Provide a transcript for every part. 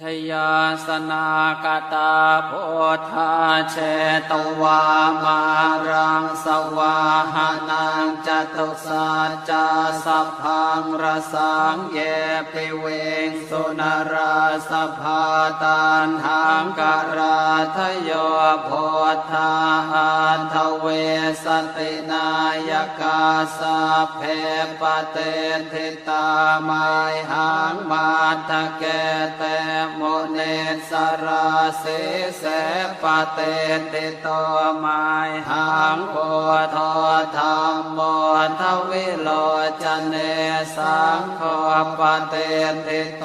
ชยาสนากตาโพธาเชตวามารังสวาหานังจตุสัจจสัพพังรสังเยปิเวงสุนราสภาตันหังการาทโยโพธาอันทเวสตินายกาสัพเพปเตทิตามายหังมาทะเกเตมเนสราเสเสปเตติโตมายหังโพธธรรมโมทวิโลจเนสังโฆปเตติโต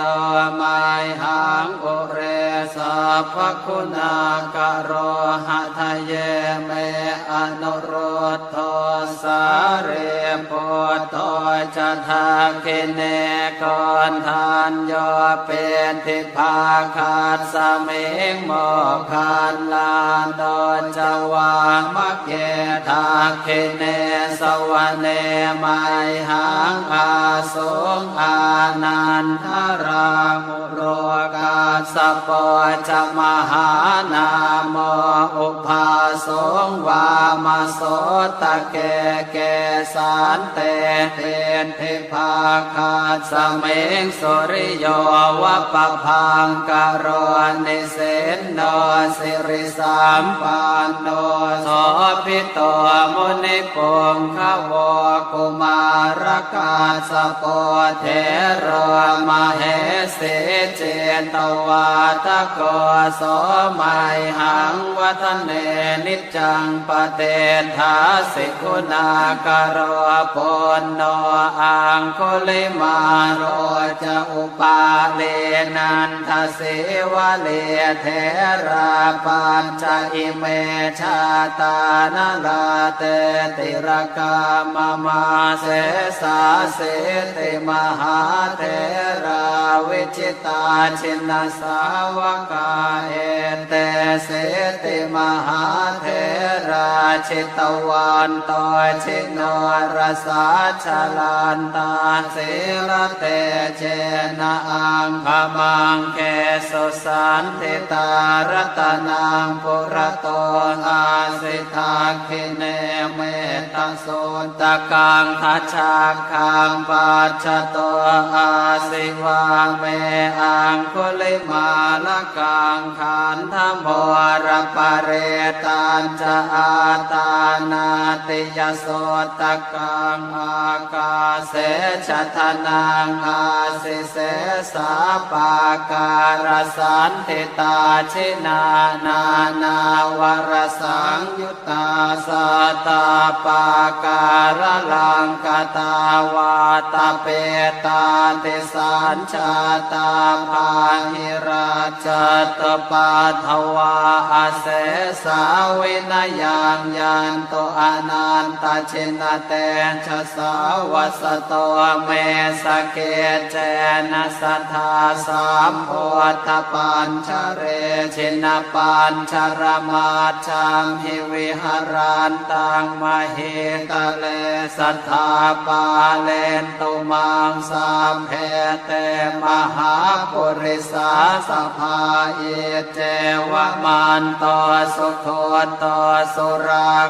มายหังอุเรสัพคุณากโรหะทะเยเมอนุโรธโทสาเรโพโจะทาคิเนกอนทานโยเป็นทิพาคาสเมงโมคันลานดอนจวามะเกทาคิเนสวเนไมหังอาสงอานันทรามุโรกาสปอจมหานามอุปาสงวามาโสตะเกเกสานเตเป็นเทพาคาสเมงสุริโยวะปะพังกโรนิเสนโนสิริสามปันโนสพิโตมุนิปงขวกุมารกาสปอเทโรมเหสีเจตวาตโกสมัยหังวัฒเนนิจังปเตทาสิกุณากโรปนโนอังคุลิมาโรจะอุปาเลนันทเสวะเลเทราปัญจอิเมชาตานาลาเตติรกามมาเสสาเสติมหาเทราวิจิตาชินสาวกาเอเตเสติมหาเทราชิตวันตชิโนรสาชลานตาเสระเตเจนะอังขมังเกสุสันติตารตนังปุระโตอาสิทาคิเนเมตโสตะกังทัชชาคังปัจจโตอาสิวาเมอังคุลิมาลกังขันธโมรปะเรตันจะอาตานาติยโสตะกังอากาเสชะทนังอาสิเสสาปาการสันติตาชินานานาวรสังยุตตาสตาปาการลังกตาวาตาเปตาติสัญชาตาภาหิราชตปาทวาอาเสสาวินยังยันโตอนันตชินเตชะสาวสโตเมสเกเจนะสัทธาสามโพธปัญชเรชินปัญชรมาชังหิวิหารันตังมหิตะเลสัทธาปาเลนตุมังสามเพเตมหาปุริสาสภาเอเจวมันตสุโทตสุรัก